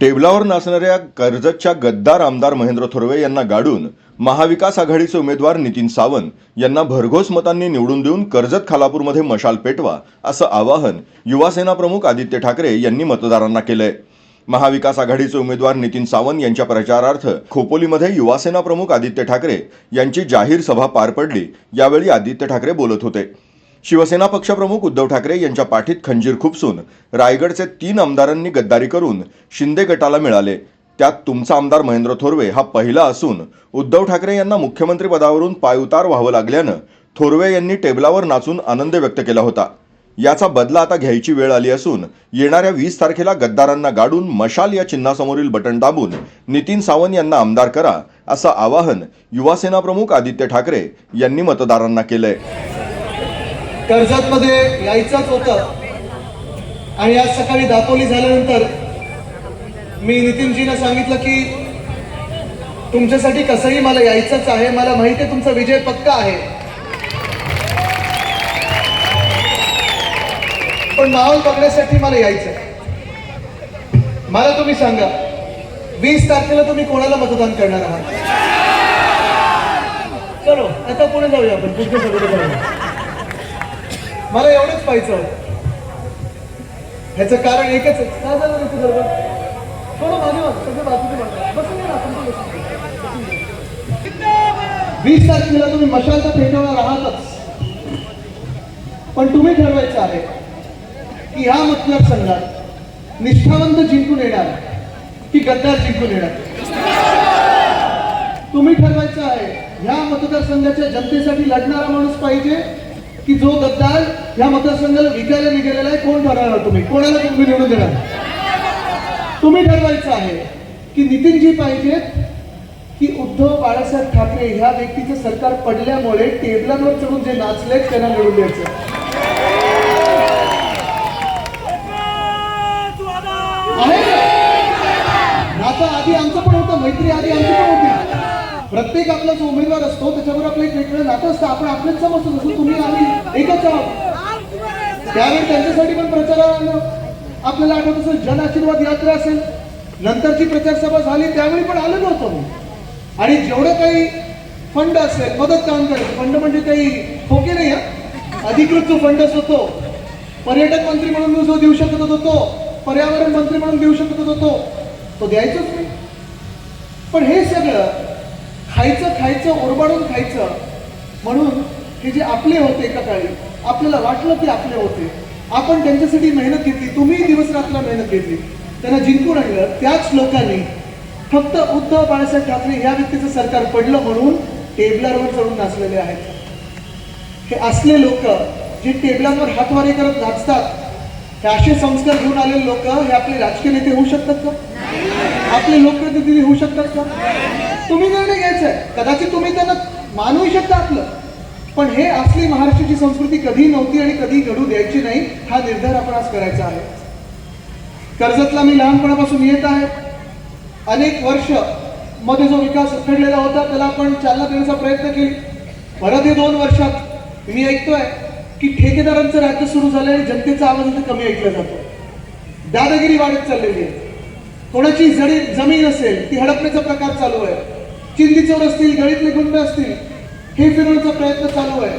टेबलावर नाचणाऱ्या कर्जतच्या गद्दार आमदार महेंद्र थोरवे यांना गाडून महाविकास आघाडीचे उमेदवार नितीन सावंत यांना भरघोस मतांनी निवडून देऊन कर्जत खालापूरमध्ये मशाल पेटवा असं आवाहन युवासेना प्रमुख आदित्य ठाकरे यांनी मतदारांना केलंय. महाविकास आघाडीचे उमेदवार नितीन सावंत यांच्या प्रचारार्थ खोपोलीमध्ये युवासेना प्रमुख आदित्य ठाकरे यांची जाहीर सभा पार पडली. यावेळी आदित्य ठाकरे बोलत होते. शिवसेना पक्षप्रमुख उद्धव ठाकरे यांच्या पाठीत खंजीर खुपसून रायगडचे तीन आमदारांनी गद्दारी करून शिंदे गटाला मिळाले. त्यात तुमचा आमदार महेंद्र थोरवे हा पहिला असून उद्धव ठाकरे यांना मुख्यमंत्री पदावरून पायउतार व्हावं लागल्यानं थोरवे यांनी टेबलावर नाचून आनंद व्यक्त केला होता. याचा बदला आता घ्यायची वेळ आली असून येणाऱ्या वीस तारखेला गद्दारांना गाडून मशाल या चिन्हासमोरील बटन दाबून नितीन सावंत यांना आमदार करा असं आवाहन युवासेना प्रमुख आदित्य ठाकरे यांनी मतदारांना केलंय. कर्जतमध्ये यायचंच होतं. आणि आज सकाळी दापोली झाल्यानंतर मी नितीनजीनं सांगितलं की तुमच्यासाठी कसंही मला यायचंच आहे. मला माहिती आहे तुमचा विजय पक्का आहे. पण माहोल बघण्यासाठी मला यायचं मला तुम्ही सांगा वीस तारखेला तुम्ही कोणाला मतदान करणार आहात? चलो आता पुढे जाऊया आपण. पुढच्या सगळं जाऊया. मला एवढंच पाहिजे. ह्याचं कारण एकच आहे. काय झालं तुझं बरोबर? थोडं वाग, सगळं घेऊ. वीस तारखेला तुम्ही मशाल तर आहातच पण तुम्ही ठरवायचं आहे की ह्या मतदारसंघात निष्ठावंत जिंकून येणार की गद्दार जिंकून येणार? तुम्ही ठरवायचं आहे ह्या मतदारसंघाच्या जनतेसाठी लढणारा माणूस पाहिजे की जो गद्दार ह्या मतदारसंघाला विकायला निघालेला आहे कोण ठरवणार तुम्ही? कोणाला तुम्ही निवडून देणार? तुम्ही ठरवायचं आहे की नितीनजी पाहिजेत की उद्धव बाळासाहेब ठाकरे ह्या व्यक्तीचं सरकार पडल्यामुळे टेबलांवर चढून जे नाचलेत त्यांना निवडून द्यायचं आहे? नातं आधी आमचं पण होतं मैत्री आधी आमची पण होती. प्रत्येक आपला जो उमेदवार असतो त्याच्यावर आपलं एक वेगळं नातं असतं. आपण आपलेच समजतो जसं तुम्ही आम्ही एकच आहोत. त्यावेळी त्यांच्यासाठी पण प्रचाराला आपल्याला आठवत असेल जन आशीर्वाद यात्रा असेल. नंतरची प्रचारसभा झाली त्यावेळी पण आलेलो होतो मी. आणि जेवढं काही फंड असेल मदत काम करेल फंड म्हणजे काही ठोके नाही अधिकृत जो फंड असतो तो. पर्यटक मंत्री म्हणून मी जो देऊ शकत होतो तो. पर्यावरण मंत्री म्हणून देऊ शकत होतो तो. तो द्यायचंच नाही पण हे सगळं खायचं खायचं ओरबाडून खायचं. म्हणून हे जे आपले होते एका काळी आपल्याला वाटलं की आपले होते. आपण त्यांच्यासाठी मेहनत घेतली तुम्ही दिवस रात्र मेहनत घेतली. त्यांना जिंकून आणलं त्याच लोकांनी फक्त उद्धव बाळासाहेब ठाकरे या व्यक्तीचं सरकार पडलं म्हणून टेबलावर चढून नाचलेले आहेत. हे असले लोक जे टेबलांवर हातवारे करत नाचतात हे असे संस्कार घेऊन आलेले लोक हे आपले राजकीय नेते होऊ शकतात का? आपले लोकप्रतिनिधी होऊ शकतात का? तुम्ही निर्णय घ्यायचा आहे. कदाचित तुम्ही त्यांना मानूही शकता आपलं. पण हे असली महाराष्ट्राची संस्कृती कधी नव्हती आणि कधी घडू द्यायची नाही हा निर्धार आपण आज करायचा आहे. कर्जतला मी लहानपणापासून येत आहे. अनेक वर्षमध्ये जो विकास उखडलेला होता त्याला आपण चालना देण्याचा प्रयत्न केला. परत हे दोन वर्षात मी ऐकतोय की ठेकेदारांचं राज्य सुरू झालं आणि जनतेचा आवाज इथे कमी ऐकला जातो. दादागिरी वाढत चाललेली आहे. कोणाची जडी जमीन असेल ती हडपण्याचा प्रकार चालू आहे. चिंदी चोर असतील गळीतले गुंड असतील हे फिरवण्याचा प्रयत्न चालू आहे.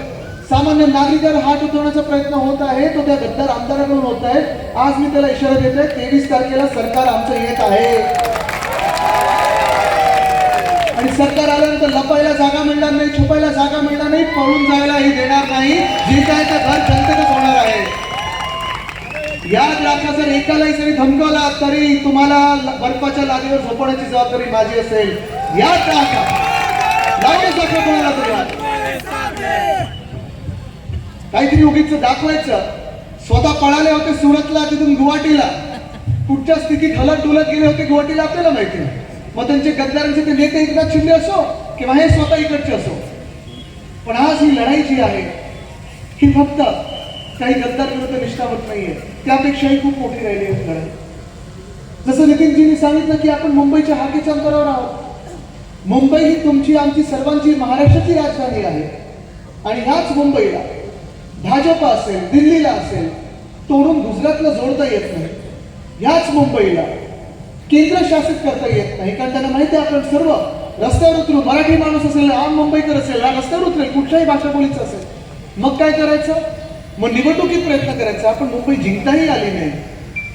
सामान्य नागरिकांवर हात उठवण्याचा प्रयत्न होत आहे तो त्या गद्दार आमदाराकडून होत आहे. आज मी त्याला इशारा देतोय तेवीस तारखेला सरकार आमचं येत आहे. आणि सरकार आल्यानंतर लपायला जागा मिळणार नाही छुपायला जागा मिळणार नाही पळून जायलाही देणार नाही. जे काय त्या घर जनतेतच होणार आहे. या लाखा जर एकालाही जरी धमकवला तरी तुम्हाला बर्फाच्या लादीवर झोपवण्याची जबाबदारी माझी असेल. या लाखा लावणे दाखवा कोणाला तरी काहीतरी उगीच दाखवायचं. स्वतः पळाले होते सुरतला तिथून गुवाहाटीला. कुठच्या स्थितीत हलत डुलत गेले होते गुवाहाटीला आपल्याला माहिती मग त्यांचे गद्दारांचे ते नेते एकनाथ शिंदे असो किंवा हे स्वतः इकडचे असो. पण आज ही लढाई जी आहे ही फक्त काही गद्दार विरुद्ध निष्ठावत नाहीये. त्यापेक्षाही खूप मोठी राहिली आहे. लढाई जसं नितीनजींनी सांगितलं की आपण मुंबईच्या हाकेच्या अंतरावर आहोत. मुंबई ही तुमची आमची सर्वांची महाराष्ट्राची राजधानी आहे. आणि ह्याच मुंबईला भाजप असेल दिल्लीला असेल तोडून गुजरातला जोडता येत नाही. ह्याच मुंबईला केंद्र शासित करता येत नाही. कारण त्यांना माहिती आहे आपण सर्व रस्त्यावर उतरू मराठी माणूस असेल आम मुंबईकर असेल रस्त्यावर उतरेल कुठल्याही भाषा बोलीचं असेल. मग काय करायचं? मग निवडणुकीत प्रयत्न करायचा. पण मुंबई जिंकताही आली नाही.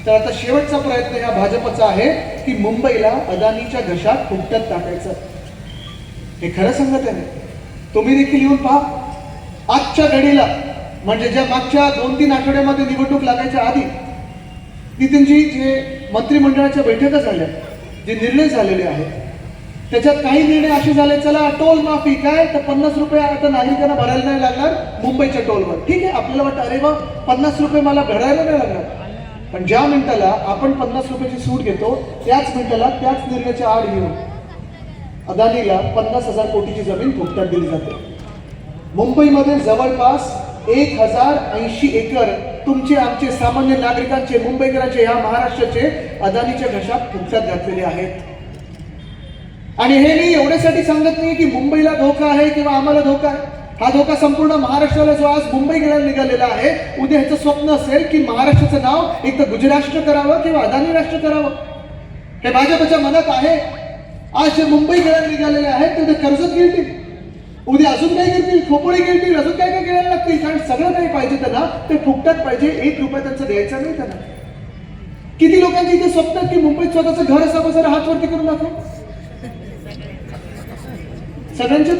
तर आता शेवटचा प्रयत्न या भाजपचा आहे की मुंबईला अदानीच्या घशात फुकटत टाकायचं. हे खरं सांगत आहे तुम्ही देखील येऊन पहा. आजच्या घडीला म्हणजे ज्या मागच्या दोन तीन आठवड्यामध्ये निवडणूक लागायच्या आधी नितीनजी जे मंत्रिमंडळाच्या बैठका झाल्या जे निर्णय झालेले आहेत त्याच्यात काही निर्णय असे झाले चला टोल माफी काय? तर पन्नास रुपये आता नागरिकांना भरायला नाही लागणार मुंबईच्या टोलवर. ठीक आहे आपल्याला वाटतं अरे वा पन्नास रुपये मला भरायला नाही लागणार. पण ज्या मिनिटाला आपण पन्नास रुपयाची सूट घेतो त्याच मिनिटाला त्याच निर्णयाच्या आड घेऊन अदानीला पन्नास हजार कोटीची जमीन फुकट्यात दिली जाते. मुंबईमध्ये जवळपास एक हजार ऐंशी एकर तुमचे आमचे सामान्य नागरिकांचे मुंबईकरांचे ह्या महाराष्ट्राचे अदानीच्या घशात फुकट्यात घातलेले आहेत. आणि हे मी एवढ्यासाठी सांगत नाही की मुंबईला धोका आहे किंवा आम्हाला धोका आहे. हा धोका संपूर्ण महाराष्ट्राला जो आज मुंबई गिळायला निघालेला आहे उद्या ह्याचं स्वप्न असेल की महाराष्ट्राचं नाव एक तर गुजराष्ट्र करावं किंवा अदानी राष्ट्र करावं. हे भाजपच्या मनात आहे. आज जे मुंबई गिळायला निघालेले आहेत ते कर्जत गिळतील. उद्या अजून काय गिळतील? खोपोळी गिळतील? अजून काय काय गिळायला लागतील? कारण सगळं काही पाहिजे त्यांना. ते फुकटात पाहिजे. एक रुपया त्यांचं द्यायचा नाही त्यांना. किती लोकांची इथे स्वप्न की मुंबईत स्वतःचं घर असावं जरा हात वरती करून दाखव. सगळ्यांचे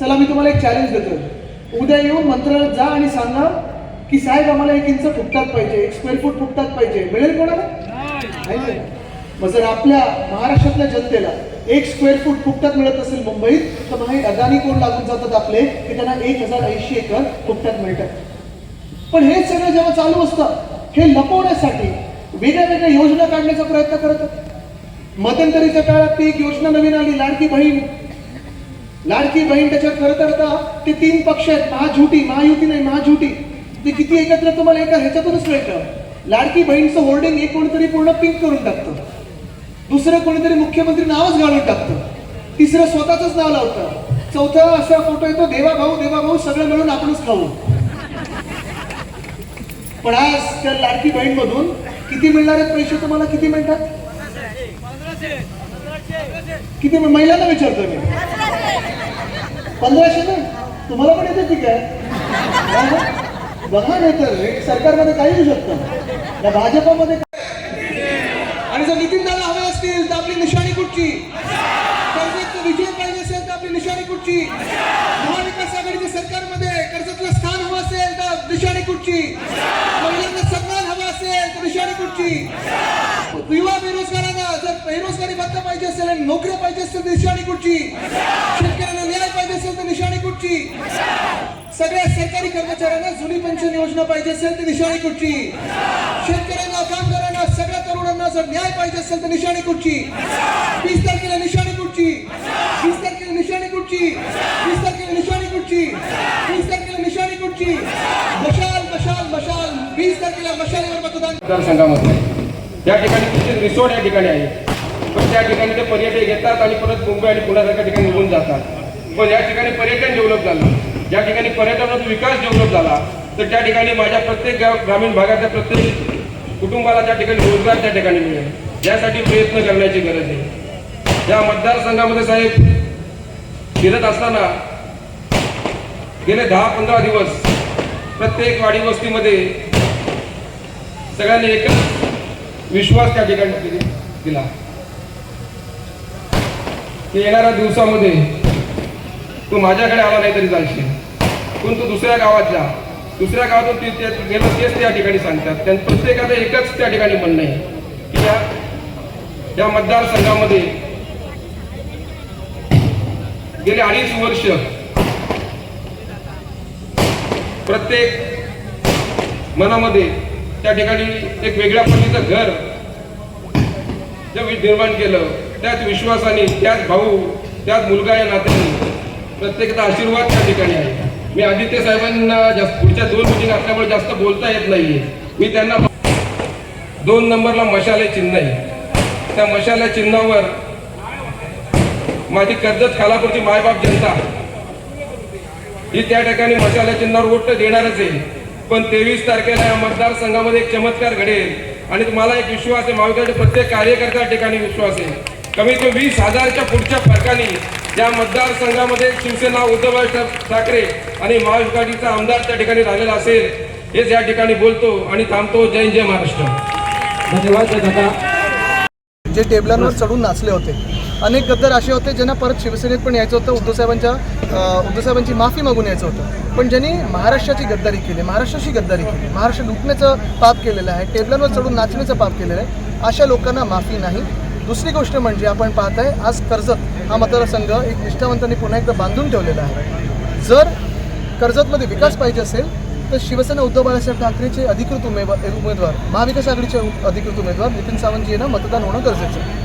चला मी तुम्हाला एक चॅलेंज देतो उद्या येऊन मंत्रालयात जा आणि सांगा की साहेब आम्हाला एक इंच फुटतात पाहिजे एक स्क्वेअर फूट फुटतात पाहिजे. मिळेल कोणाला? मग जर आपल्या महाराष्ट्रातल्या जनतेला एक स्क्वेअर फूट फुकटात मिळत असेल मुंबईत तर मग हे अदानी कोण लागून जातात आपले की त्यांना एक हजार ऐंशी एकर फुकटात मिळतात. पण हे सगळं जेव्हा चालू असतं हे लपवण्यासाठी वेगळ्या वेगळ्या योजना काढण्याचा प्रयत्न करतात मध्यंतरीच्या काळात ती एक योजना नवीन आली लाडकी बहीण. लाडकी बहीण त्याच्यात खरं तर आता ते तीन पक्ष आहेत. महाझुटी महायुती नाही महाझुटी ते किती एकत्र तुम्हाला एका ह्याच्यातूनच मिळतं. लाडकी बहीणचं होर्डिंग एक कोणीतरी पूर्ण पिंक करून टाकतं. दुसरं कोणीतरी मुख्यमंत्री नावच घालून टाकतं. तिसरं स्वतःच नाव लावतं. चौथा असा फोटो येतो देवा भाऊ देवा भाऊ सगळं मिळून आपणच खाऊ. पण आज त्या लाडकी बहीण मधून किती मिळणार आहेत पैसे तुम्हाला किती मिळतात? किती मी महिलांना विचारतोय मी. पंधराशे ना तुम्हाला पण येते की काय बघा नाही तर सरकारमध्ये काही येऊ शकतं. या भाजपामध्ये आणि जर नितीन दादा हवे असतील तर आपली निशाणी कुठची? विजय पाहिजे असेल तर आपली निशाणी कुठची? महाविकास आघाडीच्या सरकारमध्ये कर्जतला स्थान हवं असेल तर निशाणी कुठची? महिलांना असेल तर निशाणी कुठची? युवा बेरोजगारांना जर बेरोजगारी भत्ता पाहिजे असेल आणि नोकऱ्या पाहिजे असेल तर निशाणी कुठची? शेतकऱ्यांना न्याय पाहिजे असेल तर निशाणी कुठची? सगळ्या सरकारी कर्मचाऱ्यांना जुनी पेन्शन योजना पाहिजे असेल तर निशाणी कुठची? शेतकऱ्यांना कामगारांना सगळ्या तरुणांना जर न्याय पाहिजे असेल तर निशाणी कुठची? वीस तारखेला निशाणी कुठची? वीस तारखेला निशाणी कुठची? वीस तारखेला निशाणी कुठची? वीस तारखेला निशाणी कुठची? मशाल मशाल मशाल. वीस तारखेला मशालीवर मतदारसंघामध्ये. या ठिकाणी तुमचे रिसोर्ट या ठिकाणी आहे पण त्या ठिकाणी ते पर्यटक येतात आणि परत मुंबई आणि पुण्यासारख्या ठिकाणी निघून जातात. पण या ठिकाणी पर्यटन डेव्हलप झालं. ज्या ठिकाणी पर्यटनाचा विकास डेव्हलप झाला. तर त्या ठिकाणी माझ्या प्रत्येक ग्रामीण भागातल्या प्रत्येक कुटुंबाला त्या ठिकाणी रोजगार त्या ठिकाणी मिळेल. यासाठी प्रयत्न करण्याची गरज आहे. या मतदारसंघामध्ये साहेब फिरत असताना गेले दहा पंधरा दिवस प्रत्येक वाडी वस्तीमध्ये सगळ्यांनी एकच विश्वास त्या ठिकाणी दिला की येणाऱ्या दिवसामध्ये तू माझ्याकडे आला नाही तरी चालशील. पण तू दुसऱ्या गावात जा. दुसऱ्या गावातून ती ते- गेलं तेच त्या ठिकाणी सांगतात. त्यांनी प्रत्येकाचं एकच त्या ठिकाणी म्हणणं आहे. की या या मतदारसंघामध्ये गेले अडीच वर्ष प्रत्येक मनामध्ये त्या ठिकाणी एक वेगळ्या पद्धतीचं घर जे निर्माण केलं त्याच विश्वासाने त्याच भाऊ त्याच मुलगा या नात्याने प्रत्येकाचा आशीर्वाद त्या ठिकाणी आहे. मी आदित्य साहेबांना जास्त पुढच्या दोन मिटिंग असल्यामुळे जास्त बोलता येत नाहीये. मी त्यांना दोन नंबरला मशाले चिन्ह आहे. त्या मशाल्या चिन्हावर माझी कर्जत खालापूरची मायबाप जनता ही त्या ठिकाणी मशाल्या चिन्हावर वोट देणारच आहे. पण तेवीस तारखेला या मतदारसंघामध्ये एक चमत्कार घडेल. आणि तुम्हाला एक विश्वास आहे महाविकासचे प्रत्येक कार्यकर्त्या ठिकाणी विश्वास आहे. कमीत कमी वीस हजारच्या पुढच्या फरकाने या मतदारसंघामध्ये शिवसेना उद्धव ठाकरे आणि महाविकासचा आमदार त्या ठिकाणी राहिलेला असेल हेच या ठिकाणी बोलतो आणि थांबतो. जय जय महाराष्ट्र. धन्यवाद दादा. जे टेबलांवर चढून नाचले होते. अनेक गद्दार असे होते ज्यांना परत शिवसेनेत पण यायचं होतं उद्धव साहेबांच्या अं, उद्धव साहेबांची माफी मागून यायचं होतं. पण ज्यांनी महाराष्ट्राची गद्दारी केली महाराष्ट्राची गद्दारी केली महाराष्ट्र लुटण्याचं पाप केलेलं आहे टेबलांवर चढून नाचण्याचं पाप केलेलं आहे अशा लोकांना माफी नाही. दुसरी गोष्ट म्हणजे आपण पाहताय आज कर्जत हा मतदारसंघ एक निष्ठावंतांनी पुन्हा एकदा बांधून ठेवलेला आहे. जर कर्जतमध्ये विकास पाहिजे असेल तर शिवसेना उद्धव बाळासाहेब ठाकरेचे अधिकृत उमेदवार उमेदवार महाविकास आघाडीचे अधिकृत उमेदवार नितीन सावंत यांना मतदान होणं गरजेचं आहे.